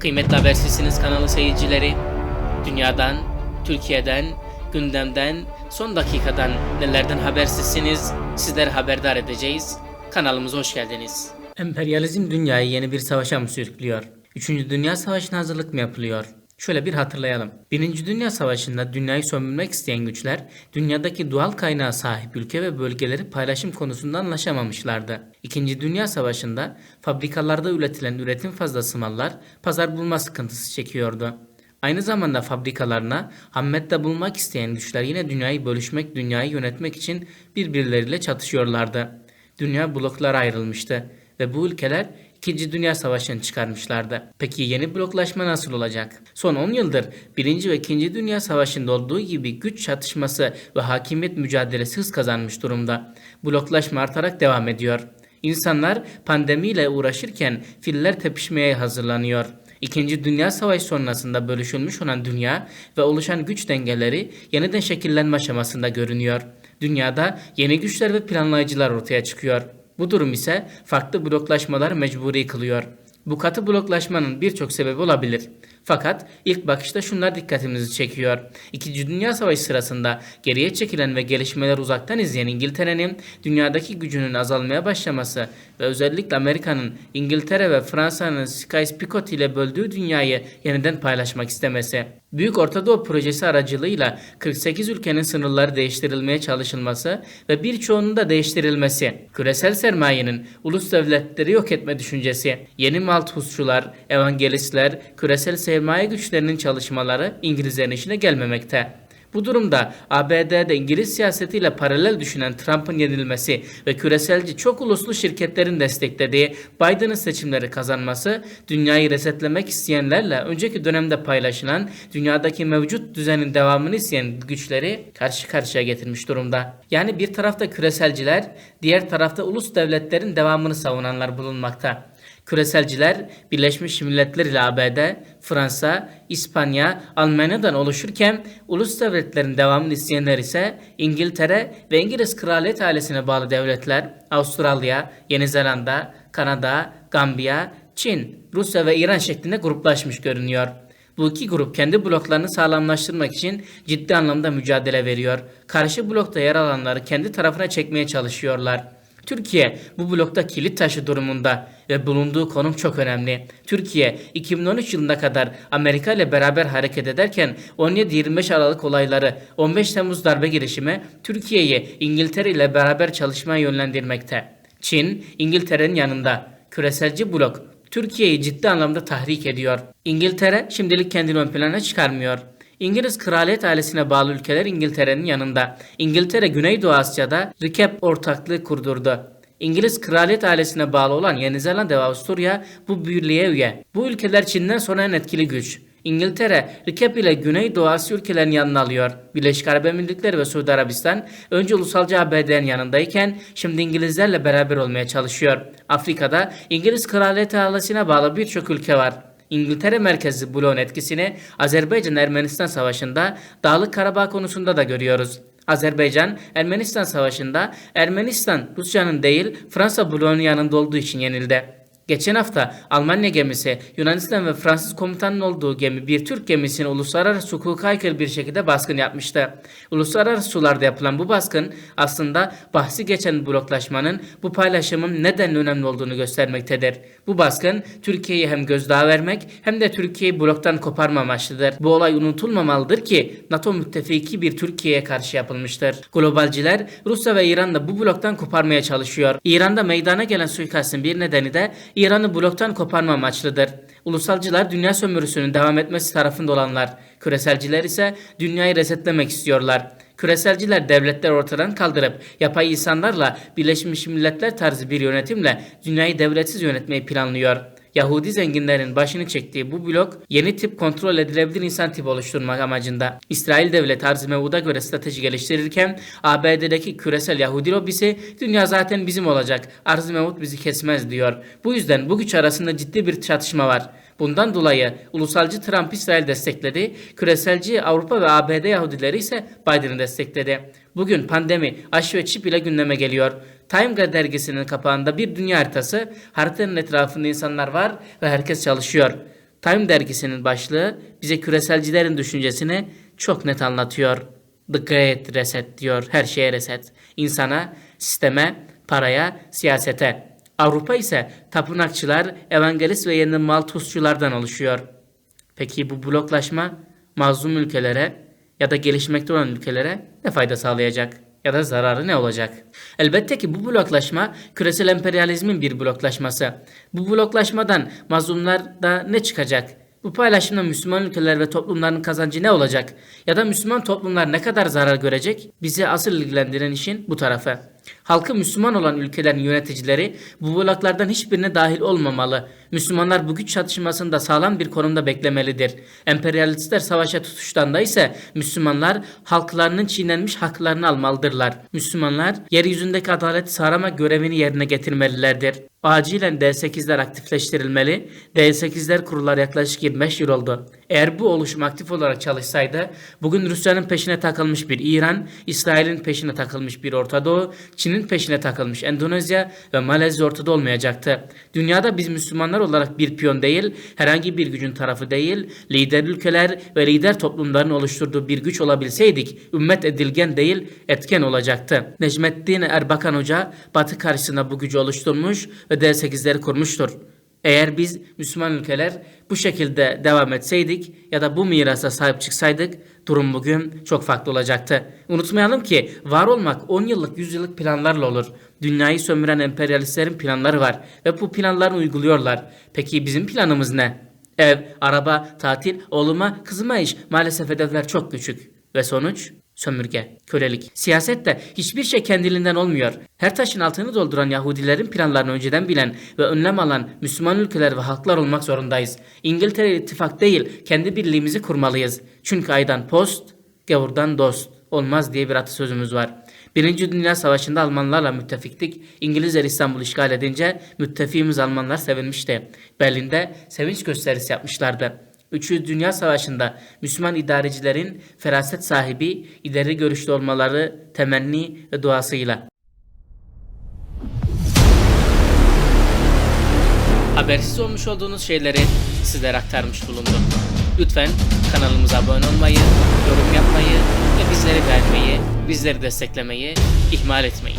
Kıymetli Habersizsiniz kanalı seyircileri, dünyadan, Türkiye'den, gündemden, son dakikadan nelerden habersizsiniz sizleri haberdar edeceğiz. Kanalımıza hoş geldiniz. Emperyalizm dünyayı yeni bir savaşa mı sürüklüyor? Üçüncü Dünya Savaşı'na hazırlık mı yapılıyor? Şöyle bir hatırlayalım. Birinci Dünya Savaşı'nda dünyayı sömürmek isteyen güçler, dünyadaki doğal kaynağa sahip ülke ve bölgeleri paylaşım konusunda anlaşamamışlardı. İkinci Dünya Savaşı'nda fabrikalarda üretilen üretim fazlası mallar pazar bulma sıkıntısı çekiyordu. Aynı zamanda fabrikalarına ham madde bulmak isteyen güçler yine dünyayı bölüşmek, dünyayı yönetmek için birbirleriyle çatışıyorlardı. Dünya bloklara ayrılmıştı ve bu ülkeler İkinci Dünya Savaşı'nı çıkarmışlardı. Peki yeni bloklaşma nasıl olacak? Son 10 yıldır 1. ve 2. Dünya Savaşı'nda olduğu gibi güç çatışması ve hakimiyet mücadelesi hız kazanmış durumda. Bloklaşma artarak devam ediyor. İnsanlar pandemiyle uğraşırken filler tepişmeye hazırlanıyor. İkinci Dünya Savaşı sonrasında bölüşülmüş olan dünya ve oluşan güç dengeleri yeniden şekillenme aşamasında görünüyor. Dünyada yeni güçler ve planlayıcılar ortaya çıkıyor. Bu durum ise farklı bloklaşmalar mecburi kılıyor. Bu katı bloklaşmanın birçok sebebi olabilir. Fakat ilk bakışta şunlar dikkatimizi çekiyor. İkinci Dünya Savaşı sırasında geriye çekilen ve gelişmeler uzaktan izleyen İngiltere'nin dünyadaki gücünün azalmaya başlaması ve özellikle Amerika'nın İngiltere ve Fransa'nın Sykes-Picot ile böldüğü dünyayı yeniden paylaşmak istemesi. Büyük Orta Doğu projesi aracılığıyla 48 ülkenin sınırları değiştirilmeye çalışılması ve birçoğunun da değiştirilmesi, küresel sermayenin ulus devletleri yok etme düşüncesi, yeni Malthusçular, evangelistler, küresel sermaye güçlerinin çalışmaları İngilizlerin işine gelmemekte. Bu durumda ABD'de İngiliz siyasetiyle paralel düşünen Trump'ın yenilmesi ve küreselci çok uluslu şirketlerin desteklediği Biden'ın seçimleri kazanması dünyayı resetlemek isteyenlerle önceki dönemde paylaşılan dünyadaki mevcut düzenin devamını isteyen güçleri karşı karşıya getirmiş durumda. Yani bir tarafta küreselciler, diğer tarafta ulus devletlerin devamını savunanlar bulunmakta. Küreselciler Birleşmiş Milletler ile ABD, Fransa, İspanya, Almanya'dan oluşurken ulus devletlerin devamını isteyenler ise İngiltere ve İngiliz kraliyet ailesine bağlı devletler Avustralya, Yeni Zelanda, Kanada, Gambiya, Çin, Rusya ve İran şeklinde gruplaşmış görünüyor. Bu iki grup kendi bloklarını sağlamlaştırmak için ciddi anlamda mücadele veriyor. Karşı blokta yer alanları kendi tarafına çekmeye çalışıyorlar. Türkiye bu blokta kilit taşı durumunda ve bulunduğu konum çok önemli. Türkiye 2013 yılına kadar Amerika ile beraber hareket ederken 17-25 Aralık olayları 15 Temmuz darbe girişimi Türkiye'yi İngiltere ile beraber çalışmaya yönlendirmekte. Çin İngiltere'nin yanında. Küreselci blok Türkiye'yi ciddi anlamda tahrik ediyor. İngiltere şimdilik kendini ön plana çıkarmıyor. İngiliz kraliyet ailesine bağlı ülkeler İngiltere'nin yanında. İngiltere Güneydoğu Asya'da RICAP ortaklığı kurdurdu. İngiliz kraliyet ailesine bağlı olan Yeni Zelanda ve Avusturya bu birliğe üye. Bu ülkeler Çin'den sonra en etkili güç. İngiltere, RICAP ile Güneydoğu Asya ülkelerini yanına alıyor. Birleşik Arap Emirlikleri ve Suudi Arabistan önce ulusalcı ABD'nin yanındayken şimdi İngilizlerle beraber olmaya çalışıyor. Afrika'da İngiliz kraliyet ailesine bağlı birçok ülke var. İngiltere merkezli bloğun etkisini Azerbaycan-Ermenistan savaşında Dağlık Karabağ konusunda da görüyoruz. Azerbaycan, Ermenistan savaşında Ermenistan Rusya'nın değil Fransa bloğunun yanında olduğu için yenildi. Geçen hafta Almanya gemisi Yunanistan ve Fransız komutanın olduğu gemi bir Türk gemisine uluslararası hukuka aykırı bir şekilde baskın yapmıştı. Uluslararası sularda yapılan bu baskın aslında bahsi geçen bloklaşmanın bu paylaşımın neden önemli olduğunu göstermektedir. Bu baskın Türkiye'yi hem gözdağı vermek hem de Türkiye'yi bloktan koparma amaçlıdır. Bu olay unutulmamalıdır ki NATO müttefiki bir Türkiye'ye karşı yapılmıştır. Globalciler Rusya ve İran'da bu bloktan koparmaya çalışıyor. İran'da meydana gelen suikastin bir nedeni de İran'ı bloktan koparma amaçlıdır. Ulusalcılar dünya sömürüsünün devam etmesi tarafında olanlar, küreselciler ise dünyayı resetlemek istiyorlar. Küreselciler devletler ortadan kaldırıp yapay insanlarla Birleşmiş Milletler tarzı bir yönetimle dünyayı devletsiz yönetmeyi planlıyor. Yahudi zenginlerin başını çektiği bu blok yeni tip kontrol edilebilir insan tipi oluşturmak amacında. İsrail devleti Arz-ı Mevud'a göre strateji geliştirirken ABD'deki küresel Yahudi lobisi dünya zaten bizim olacak. Arz-ı Mevud bizi kesmez diyor. Bu yüzden bu güç arasında ciddi bir çatışma var. Bundan dolayı ulusalcı Trump İsrail destekledi, küreselci Avrupa ve ABD Yahudileri ise Biden'ı destekledi. Bugün pandemi, aşı ve çip ile gündeme geliyor. Time dergisinin kapağında bir dünya haritası, haritanın etrafında insanlar var ve herkes çalışıyor. Time dergisinin başlığı bize küreselcilerin düşüncesini çok net anlatıyor. The Great Reset diyor, her şeye reset. İnsana, sisteme, paraya, siyasete. Avrupa ise tapınakçılar, evangelist ve yeni maltusçulardan oluşuyor. Peki bu bloklaşma mazlum ülkelere ya da gelişmekte olan ülkelere ne fayda sağlayacak? Ya da zararı ne olacak? Elbette ki bu bloklaşma küresel emperyalizmin bir bloklaşması. Bu bloklaşmadan mazlumlarda ne çıkacak? Bu paylaşımda Müslüman ülkeler ve toplumların kazancı ne olacak? Ya da Müslüman toplumlar ne kadar zarar görecek? Bizi asıl ilgilendiren işin bu tarafı. Halkı Müslüman olan ülkelerin yöneticileri bu bloklardan hiçbirine dahil olmamalı. Müslümanlar bu güç çatışmasında sağlam bir konumda beklemelidir. Emperyalistler savaşa tutuştanda ise Müslümanlar halklarının çiğnenmiş haklarını almalıdırlar. Müslümanlar yeryüzündeki adaleti sağlama görevini yerine getirmelilerdir. Acilen D8'ler aktifleştirilmeli. D8'ler kurular yaklaşık 25 yıl oldu. Eğer bu oluşum aktif olarak çalışsaydı bugün Rusya'nın peşine takılmış bir İran, İsrail'in peşine takılmış bir Orta Doğu, Çin'in peşine takılmış Endonezya ve Malezya ortada olmayacaktı. Dünyada biz Müslümanlar olarak bir piyon değil, herhangi bir gücün tarafı değil, lider ülkeler ve lider toplumların oluşturduğu bir güç olabilseydik, ümmet edilgen değil, etken olacaktı. Necmettin Erbakan Hoca, Batı karşısında bu gücü oluşturmuş ve D8'leri kurmuştur. Eğer biz Müslüman ülkeler bu şekilde devam etseydik ya da bu mirasa sahip çıksaydık durum bugün çok farklı olacaktı. Unutmayalım ki var olmak 10 yıllık 100 yıllık planlarla olur. Dünyayı sömüren emperyalistlerin planları var ve bu planları uyguluyorlar. Peki bizim planımız ne? Ev, araba, tatil, oğluma, kızıma iş. Maalesef hedefler çok küçük. Ve sonuç? Sömürge, kölelik. Siyasette hiçbir şey kendiliğinden olmuyor. Her taşın altını dolduran Yahudilerin planlarını önceden bilen ve önlem alan Müslüman ülkeler ve halklar olmak zorundayız. İngiltere ittifak değil, kendi birliğimizi kurmalıyız. Çünkü aydan post, gavurdan dost olmaz diye bir atasözümüz var. Birinci Dünya Savaşı'nda Almanlarla müttefiktik. İngilizler İstanbul işgal edince müttefiğimiz Almanlar sevinmişti. Berlin'de sevinç gösterisi yapmışlardı. Üçüncü Dünya Savaşı'nda Müslüman idarecilerin feraset sahibi, ileri görüşlü olmaları temenni ve duasıyla. Habersiz olmuş olduğunuz şeyleri sizlere aktarmış bulundum. Lütfen kanalımıza abone olmayı, yorum yapmayı ve bizleri beğenmeyi, bizleri desteklemeyi ihmal etmeyin.